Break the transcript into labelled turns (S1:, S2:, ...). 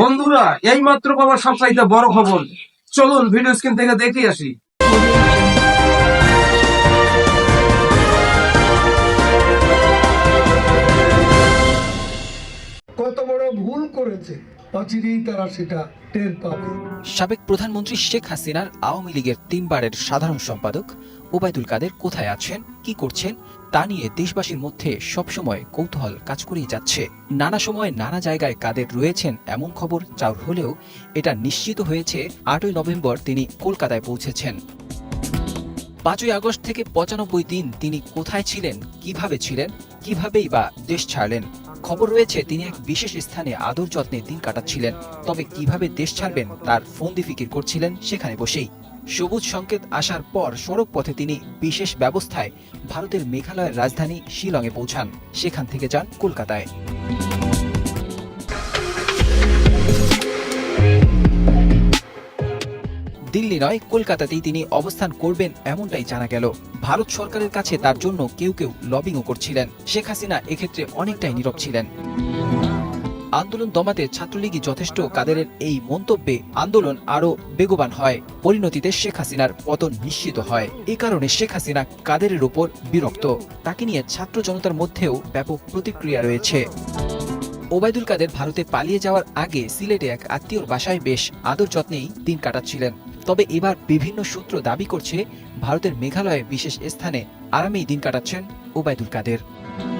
S1: বন্ধুরা এই মাত্র পাওয়া সবচাইতে বড় খবর। চলুন ভিডিও স্ক্রিন থেকে দেখে আসি।
S2: কত বড় ভুল করেছে অচিরেই তারা সেটা টের পাবে।
S3: সাবেক প্রধানমন্ত্রী শেখ হাসিনার আওয়ামী লীগের তিনবারের সাধারণ সম্পাদক ওবায়দুল কাদের কোথায় আছেন, কি করছেন, তা নিয়ে দেশবাসীর মধ্যে সবসময় কৌতূহল কাজ করেই যাচ্ছে। নানা সময় নানা জায়গায় কাদের রয়েছেন এমন খবর চাউর হলেও এটা নিশ্চিত হয়েছে আটই নভেম্বর তিনি কলকাতায় পৌঁছেছেন। পাঁচই আগস্ট থেকে পঁচানব্বই দিন তিনি কোথায় ছিলেন, কীভাবে ছিলেন, কিভাবেই বা দেশ ছাড়লেন। খবর রয়েছে তিনি এক বিশেষ স্থানে আদর যত্নে দিন কাটাচ্ছিলেন, তবে কীভাবে দেশ ছাড়বেন তার ফন্দি ফিকির করছিলেন সেখানে বসেই। সবুজ সংকেত আসার পর সড়ক পথে তিনি বিশেষ ব্যবস্থায় ভারতের মেঘালয়ের রাজধানী শিলংয়ে পৌঁছান। সেখান থেকে যান কলকাতায়। দিল্লি নয়, কলকাতাতেই তিনি অবস্থান করবেন এমনটাই জানা গেল। ভারত সরকারের কাছে তার জন্য কেউ কেউ লবিংও করছিলেন। শেখ হাসিনা এক্ষেত্রে অনেকটাই নীরব ছিলেন। আন্দোলন দমাতে ছাত্রলীগই যথেষ্ট কাদেরের এই মন্তব্যে আন্দোলন আরও বেগবান হয়। পরিণতিতে শেখ হাসিনার পতন নিশ্চিত হয়। এ কারণে শেখ হাসিনা কাদেরের উপর বিরক্ত। তাকে নিয়ে ছাত্র জনতার মধ্যেও ব্যাপক প্রতিক্রিয়া রয়েছে। ওবায়দুল কাদের ভারতে পালিয়ে যাওয়ার আগে সিলেটে এক আত্মীয়র বাসায় বেশ আদর যত্নেই দিন কাটাচ্ছিলেন। তবে এবার বিভিন্ন সূত্র দাবি করছে, ভারতের মেঘালয়ে বিশেষ স্থানে আরামেই দিন কাটাচ্ছেন ওবায়দুল কাদের।